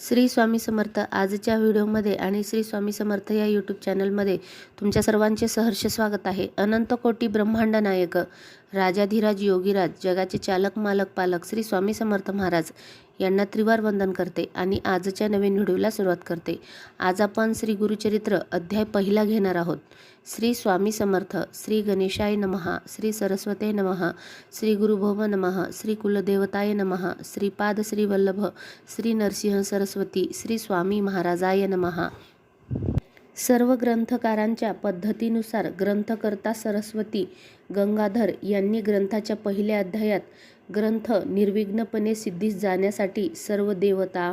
श्री स्वामी समर्थ आजच्या व्हिडिओमध्ये आणि श्री स्वामी समर्थ या यूट्यूब चॅनलमध्ये तुमच्या सर्वांचे सहर्ष स्वागत आहे. अनंत कोटी ब्रह्मांड नायक. राजाधिराज योगीराज जगाचे चालक मालक पालक श्री स्वामी समर्थ महाराज यांना त्रिवार वंदन करते आणि आजच्या नवीन व्हिडिओला सुरुवात करते. आज आपण श्री गुरुचरित्र अध्याय पहिला घेणार आहोत. श्री स्वामी समर्थ श्री गणेशाय नमः श्री सरस्वते नमः श्री गुरुभोम नमः श्री कुलदेवताय नमः श्रीपाद श्री वल्लभ श्री नरसिंह सरस्वती श्री स्वामी महाराजाय नमः. सर्व ग्रंथकारांच्या पद्धतीनुसार ग्रंथकर्ता सरस्वती गंगाधर यांनी ग्रंथाच्या पहिल्या अध्यायात ग्रंथ निर्विघ्नपणे सिद्धीस जाण्यासाठी सर्व देवता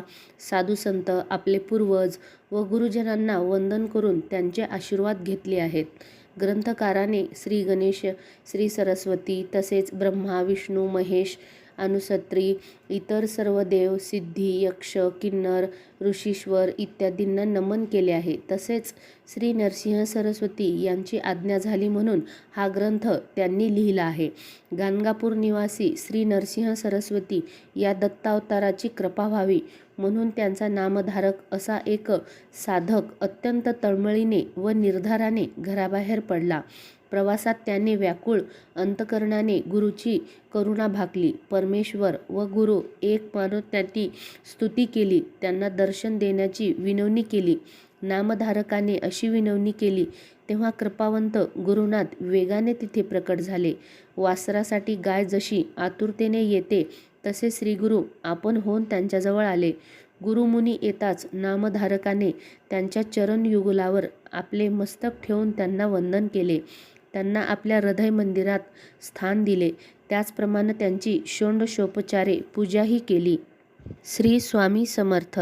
साधुसंत आपले पूर्वज व गुरुजनांना वंदन करून त्यांचे आशीर्वाद घेतले आहेत. ग्रंथकाराने श्री गणेश श्री सरस्वती तसेच ब्रह्मा विष्णू महेश अनुसत्री इतर सर्व देव सिद्धी यक्ष किन्नर ऋषीश्वर इत्यादींना नमन केले आहे. तसेच श्री नरसिंह सरस्वती यांची आज्ञा झाली म्हणून हा ग्रंथ त्यांनी लिहिला आहे. गाणगापूर निवासी श्री नरसिंह सरस्वती या दत्तावताराची कृपा व्हावी म्हणून त्यांचा नामधारक असा एक साधक अत्यंत तळमळीने व निर्धाराने घराबाहेर पडला. प्रवासात त्याने व्याकुळ अंतकरणाने गुरुची करुणा भाकली परमेश्वर व गुरु एक मानून त्यांनी स्तुती केली. त्यांना दर्शन देण्याची विनवणी केली. नामधारकाने अशी विनवणी केली तेव्हा कृपावंत गुरुनाथ वेगाने तिथे प्रकट झाले. वासरासाठी गाय जशी आतुरतेने येते तसे श्रीगुरु आपण होऊन त्यांच्याजवळ आले. गुरुमुनी येताच नामधारकाने त्यांच्या चरणयुगुलावर आपले मस्तक ठेवून त्यांना वंदन केले. त्यांना आपल्या हृदय मंदिरात स्थान दिले. त्याचप्रमाणे त्यांची षोडशोपचारे पूजाही केली. श्री स्वामी समर्थ